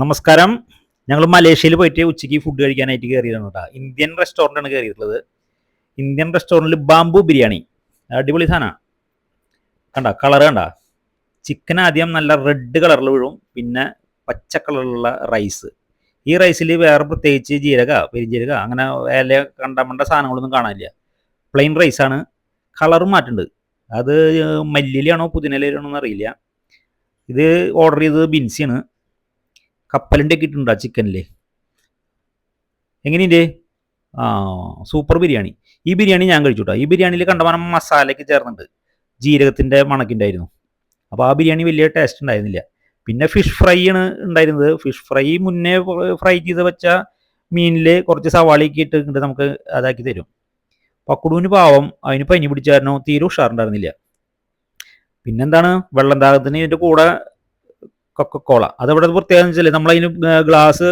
നമസ്കാരം. ഞങ്ങൾ മലേഷ്യയിൽ പോയിട്ട് ഉച്ചയ്ക്ക് ഫുഡ് കഴിക്കാനായിട്ട് കയറിയതാണ് കേട്ടോ. ഇന്ത്യൻ റെസ്റ്റോറന്റാണ് കയറിയിട്ടുള്ളത് ഇന്ത്യൻ റെസ്റ്റോറന്റിൽ ബാംബു ബിരിയാണി. അടിപൊളി സാധനമാണ് കണ്ട? കളർ കണ്ട? ചിക്കൻ ആദ്യം നല്ല റെഡ് കളറിൽ വീഴും. പിന്നെ പച്ച കളറിലുള്ള റൈസ് ഈ റൈസിൽ വേറെ പ്രത്യേകിച്ച് ജീരക പെരിഞ്ജീരക അങ്ങനെ വേല കണ്ടമണ്ട സാധനങ്ങളൊന്നും കാണാനില്ല. പ്ലെയിൻ റൈസാണ് കളറും മാറ്റുന്നുണ്ട് അത് മല്ലിയിലാണോ പുതിനയിലാണോ എന്നറിയില്ല ഇത് ഓർഡർ ചെയ്തത് ബിൻസിയാണ്. കപ്പലിന്റെ ആ ചിക്കനിൽ എങ്ങനെയുണ്ട്? ആ സൂപ്പർ ബിരിയാണി. ഈ ബിരിയാണി ഞാൻ കഴിച്ചു ഈ ബിരിയാണിയിൽ കണ്ടമാനം മസാലയ്ക്ക് ചേർന്നുണ്ട് ജീരകത്തിന്റെ മണക്കുണ്ടായിരുന്നു. അപ്പോൾ ആ ബിരിയാണി വലിയ ടേസ്റ്റ് ഉണ്ടായിരുന്നില്ല. പിന്നെ ഫിഷ് ഫ്രൈ ആണ് ഉണ്ടായിരുന്നത്. ഫിഷ് ഫ്രൈ മുന്നേ ഫ്രൈ ചെയ്ത് വെച്ച മീനിൽ കുറച്ച് സവാളയൊക്കെ ഇട്ടിട്ട് നമുക്ക് അതാക്കി തരും. പക്കുടൂന് പാവം അതിന് പനി പിടിച്ചായിരുന്നു തീരെ ഉഷാറുണ്ടായിരുന്നില്ല. പിന്നെന്താണ്? വെള്ളം ദാഹത്തിന് ഇതിന്റെ കൂടെ കൊക്കക്കോള. അതവിടെ പ്രത്യേകം വെച്ചാൽ നമ്മളതിന് ഗ്ലാസ്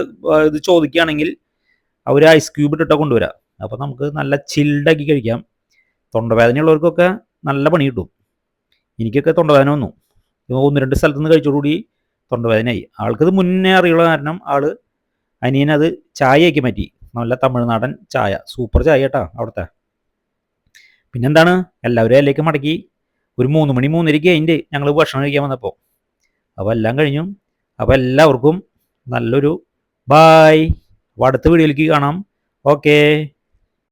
ഇത് ചോദിക്കുകയാണെങ്കിൽ അവർ ഐസ് ക്യൂബ് ഇട്ടിട്ട് കൊണ്ടുവരാം. അപ്പോൾ നമുക്ക് നല്ല ചിൽഡാക്കി കഴിക്കാം. തൊണ്ടവേദനയുള്ളവർക്കൊക്കെ നല്ല പണി കിട്ടും. എനിക്കൊക്കെ തൊണ്ടവേദന വന്നു. ഒന്ന് രണ്ട് സ്ഥലത്ത് നിന്ന് കഴിച്ചോടുകൂടി തൊണ്ടവേദനയായി. ആൾക്കത് മുന്നേ അറിയുള്ള കാരണം ആൾ അനിയനത് ചായയാക്കി മാറ്റി. നല്ല തമിഴ്നാടൻ ചായ. സൂപ്പർ ചായ കേട്ടാ അവിടുത്തെ. പിന്നെന്താണ്? എല്ലാവരും അതിലേക്ക് മടക്കി. ഒരു മൂന്ന് മണി മൂന്നരയ്ക്ക് അതിന്റെ ഞങ്ങൾ ഭക്ഷണം കഴിക്കാൻ വന്നപ്പോൾ അപ്പോൾ എല്ലാം കഴിഞ്ഞു അപ്പോൾ എല്ലാവർക്കും നല്ലൊരു ബായ് അപ്പോൾ അടുത്ത വീഡിയോയിലേക്ക് കാണാം. ഓക്കേ